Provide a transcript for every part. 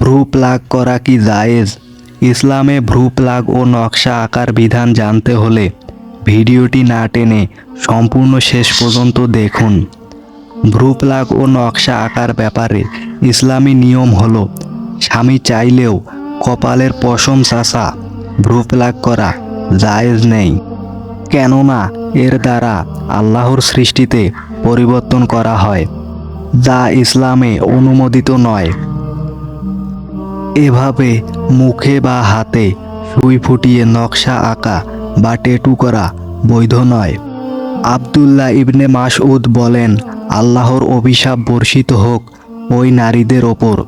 ভ্রু প্লাগ করা কি জায়েজ? ইসলামে ভ্রু প্লাগ ও নকশা আকার বিধান জানতে হলে ভিডিওটি না টেনে সম্পূর্ণ শেষ পর্যন্ত দেখুন। ভ্রু প্লাগ ও নকশা আঁকার ব্যাপারে ইসলামী নিয়ম হলো, স্বামী চাইলেও কপালের পশম চাষা ভ্রু প্লাগ করা জায়েজ নেই। কেননা এর দ্বারা আল্লাহর সৃষ্টিতে পরিবর্তন করা হয়, যা ইসলামে অনুমোদিত নয়। এভাবে মুখে বা হাতে সুই ফুটিয়ে নকশা আঁকা বা টেটু করা বৈধ নয়। আবদুল্লাহ ইবনে মাসউদ বলেন, আল্লাহর অভিশাপ বর্ষিত হোক ওই নারীদের ওপর।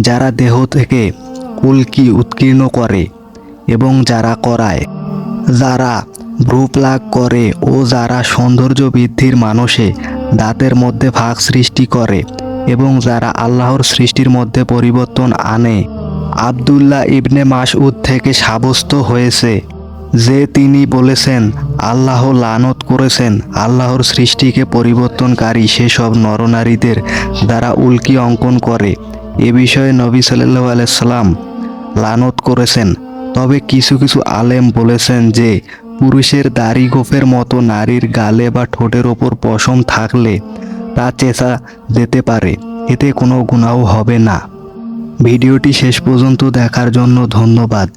যারা দেহ থেকে কুলকি উৎকীর্ণ করে এবং যারা করায়, যারা ভ্রুপ্লাগ করে ও যারা সৌন্দর্য বৃদ্ধির মানুষে দাঁতের মধ্যে ভাগ সৃষ্টি করে এবং যারা আল্লাহর সৃষ্টির মধ্যে পরিবর্তন আনে, আবদুল্লাহ ইবনে মাসউদ থেকে সাব্যস্ত হয়েছে যে তিনি বলেছেন, আল্লাহ লানত করেছেন, আল্লাহর সৃষ্টিকে পরিবর্তনকারী সেসব নরনারীদের দ্বারা উল্কি অঙ্কন করে। এ বিষয়ে নবী সাল্লাহ আলাইসাল্লাম লানত করেছেন। তবে কিছু কিছু আলেম বলেছেন যে, পুরুষের দাড়ি গোফের মতো নারীর গালে বা ঠোঁটের ওপর পশম থাকলে তা চেঁচা যেতে পারে, এতে কোনো গুণাও হবে না। ভিডিওটি শেষ পর্যন্ত দেখার জন্য ধন্যবাদ।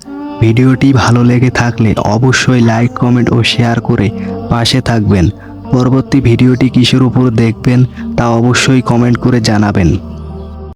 ভিডিওটি ভালো লেগে থাকলে অবশ্যই লাইক, কমেন্ট ও শেয়ার করে পাশে থাকবেন। পরবর্তী ভিডিওটি কিসের উপর দেখবেন তা অবশ্যই কমেন্ট করে জানাবেন।